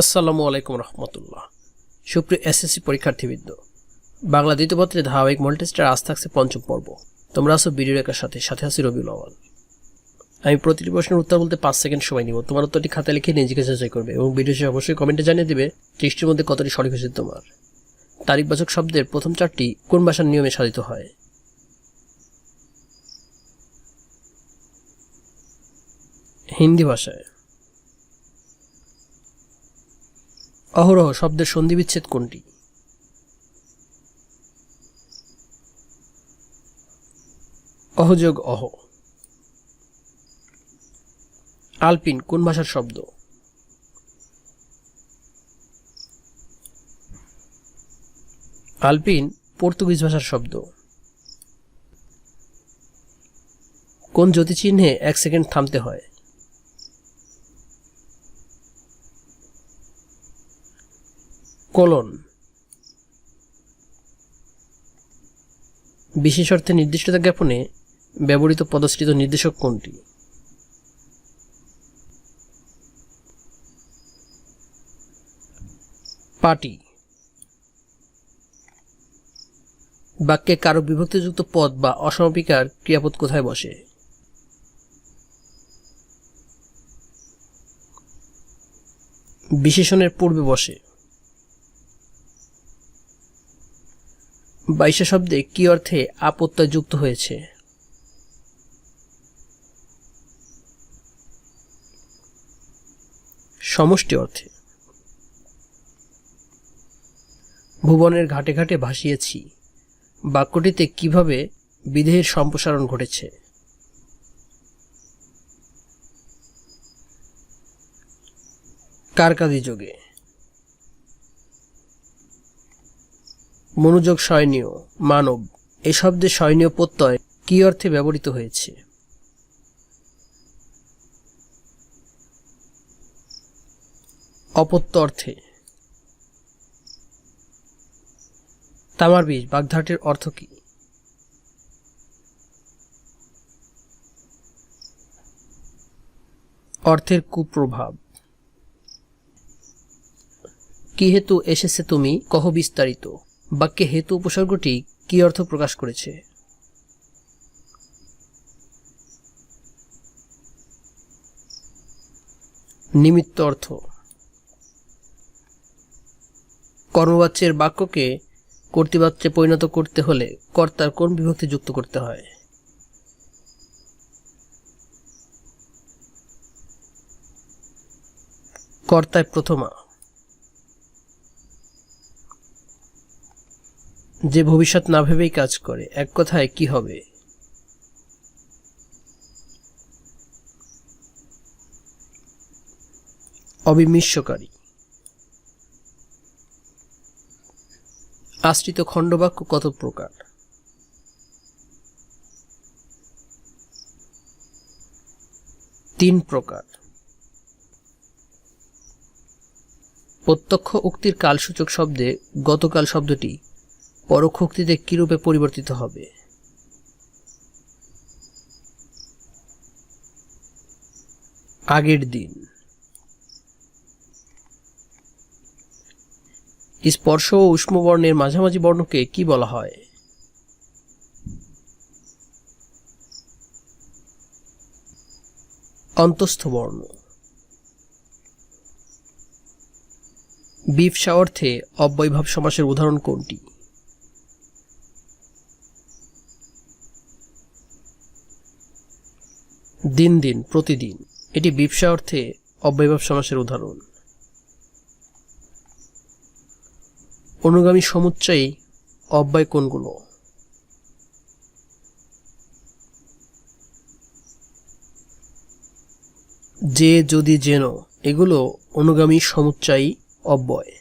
আসসালামু আলাইকুম রহমতুল্লাহ। সুপ্রিয় এসএসসি পরীক্ষার্থীবৃন্দ, বাংলা দ্বিতীয় পত্রে ধারাবাহিক মল্টেস্টার আজ থাকছে পঞ্চম পর্ব। তোমরা আসো ভিডিও রেখার সাথে সাথে আছি রবিউল আওয়াল। আমি প্রতিটি প্রশ্নের উত্তর বলতে পাঁচ সেকেন্ড সময় নিব। তোমার উত্তরটি খাতায় লিখে নিজেকে যাচাই করবে এবং ভিডিও শেষে অবশ্যই কমেন্টে জানিয়ে দেবে ত্রিশটির মধ্যে কতটি সঠিক হয়েছে তোমার। তারিখবাচক শব্দের প্রথম চারটি কোন ভাষার নিয়মে সাধিত হয়? হিন্দি ভাষায়। অহরহ শব্দের সন্ধিবিচ্ছেদ কোনটি? অহযোগ অহ আলপিন, কোন ভাষার শব্দ? আলপিন, পর্তুগিজ ভাষার শব্দ। কোন জ্যোতিচিহ্নে এক সেকেন্ড থামতে হয়? কোলন। বিশেষ অর্থে নির্দিষ্টতা জ্ঞাপনে ব্যবহৃত পদশ্রিত নির্দেশক কোনটি? পার্টি বাক্যে কারও বিভক্তিযুক্ত পদ বা অসমাপিকার ক্রিয়াপদ কোথায় বসে? বিশেষণের পূর্বে বসে। বাইশে শব্দে কি অর্থে আপত্যয় যুক্ত হয়েছে? সমষ্টি অর্থে। ভুবনের ঘাটে ঘাটে ভাসিয়েছি। বাক্যটিতে কীভাবে বিধেয়ের সম্প্রসারণ ঘটেছে? কারকাদি যোগে। মনোযোগ সয়নীয়, মানব, এ শব্দে সয়নীয় প্রত্যয় কি অর্থে ব্যবহৃত হয়েছে? অপত্য অর্থে। তামার বীজ বাগধাটের অর্থ কি? অর্থের কুপ্রভাব। কি হেতু এসেছে তুমি? কহ বিস্তারিত। বাক্যে হেতু উপসর্গটি কি অর্থ প্রকাশ করেছে? নিমিত্ত অর্থ। কর্মবাচ্যের বাক্যকে কর্তৃবাচ্যে পরিণত করতে হলে কর্তার কোন বিভক্তি যুক্ত করতে হয়? কর্তায় প্রথমা। যে ভবিষ্যৎ না ভেবেই কাজ করে, এক কথায় কি হবে? অবিমিশ্বকারী আশ্রিত খণ্ডবাক্য কত প্রকার? তিন প্রকার। প্রত্যক্ষ উক্তির কালসূচক শব্দে গতকাল শব্দটি পরোক্ষোক্তিতে কিরূপে পরিবর্তিত হবে? আগের দিন। স্পর্শ ও উষ্ম বর্ণের মাঝামাঝি বর্ণকে কি বলা হয়? অন্তস্থ বর্ণ। বিপসা অর্থে অব্যয়ভাব সমাসের উদাহরণ কোনটি? দিন দিন, প্রতিদিন। এটি বিপসা অর্থে অব্যয়ভাব সমাসের উদাহরণ। অনুগামী সমুচ্চয়ী অব্যয় কোনগুলো যে, যদি, যেন, এগুলো অনুগামী সমুচ্চয়ী অব্যয়।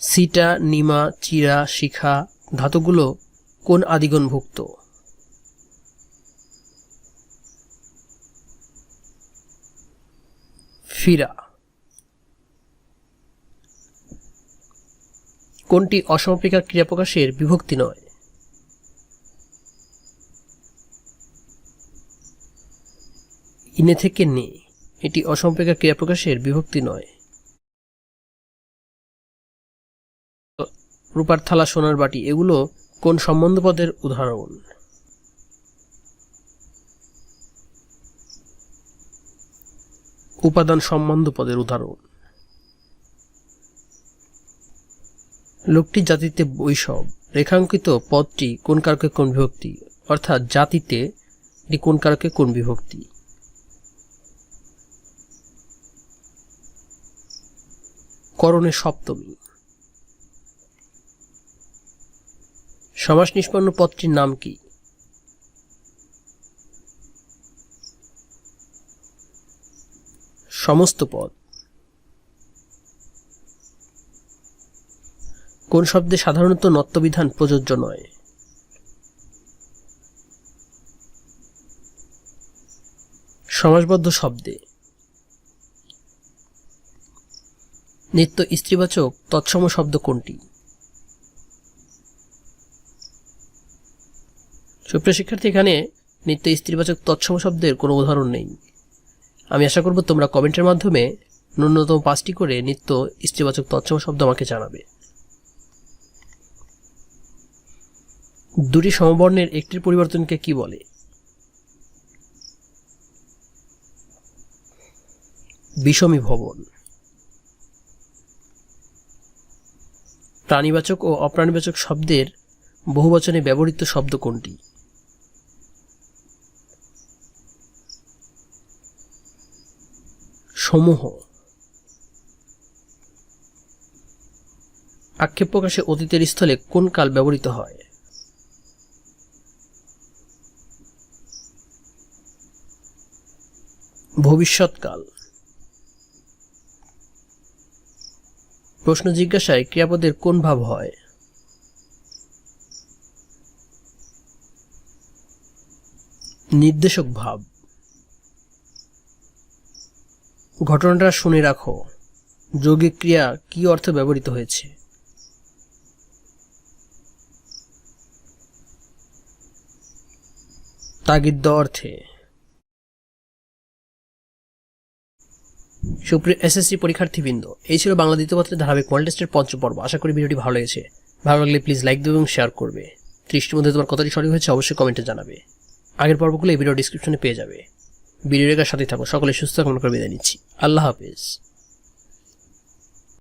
সিটা, নিমা, চিরা, শিখা ধাতুগুলো কোন আদিগণভুক্ত। ফিরা। কোনটি অসমাপিকা ক্রিয়া প্রকাশের বিভক্তি নয়? ইনে থেকে নে, এটি অসম্পেক্ষা ক্রিয়া প্রকাশের বিভক্তি নয়। রূপার থালা সোনার বাটি, এগুলো কোন সম্বন্ধ পদের উদাহরণ? উপাদান সম্বন্ধ পদের উদাহরণ। লোকটি জাতিতে বৈষব। রেখাঙ্কিত পদটি কোন কারকে কোন বিভক্তি? অর্থাৎ জাতিতে এটি কোন কারকে কোন বিভক্তি? করণে সপ্তমী। সমাস নিষ্পন্ন পদটির নাম কি? সমস্ত পদ। কোন শব্দে সাধারণত নত্যবিধান প্রযোজ্য নয়। সমাসবদ্ধ শব্দে। নিত্য স্ত্রীবাচক তৎসম শব্দ কোনটি? সুপ্রিয় শিক্ষার্থী, এখানে নিত্য স্ত্রীবাচক তৎসম শব্দের কোনো উদাহরণ নেই। আমি আশা করব তোমরা কমেন্টের মাধ্যমে ন্যূনতম পাঁচটি করে নিত্য স্ত্রীবাচক তৎসম শব্দ আমাকে জানাবে। দুটি সমবর্ণের একটির পরিবর্তনকে কি বলে? বিষমী ভবন। প্রাণীবাচক ও অপ্রাণীবাচক শব্দের বহুবচনে ব্যবহৃত শব্দ কোনটি? সমূহ। আক্ষেপ প্রকাশে অতীতের স্থলে কোন কাল ব্যবহৃত হয়? ভবিষ্যৎকাল। প্রশ্ন জিজ্ঞাসায় ক্রিয়াপদের কোন ভাব হয়? নির্দেশক ভাব। ঘটনাটা শুনে রাখো। যৌগিক ক্রিয়া কি অর্থে ব্যবহৃত হয়েছে? তাগিদ দেওয়া অর্থে। সুপ্রিয় এসএসসি পরীক্ষার্থীবৃন্দ, এই ছিল বাংলা দ্বিতীয় পত্রের ধারাবাহিক মডেল টেস্টের পঞ্চম পর্ব। আশা করি ভিডিওটি ভালো লেগেছে। ভালো লাগলে প্লিজ লাইক দেবে এবং শেয়ার করবে। ত্রিশটির মধ্যে তোমার কতটি সঠিক হয়েছে অবশ্যই কমেন্টে জানাবে। আগের পর্বগুলো এই ভিডিও ডিসক্রিপশনে পেয়ে যাবে। ভিডিও সাথে থাকো। সকলে সুস্থ কামনা করে বিদায় নিচ্ছি। আল্লাহ হাফেজ।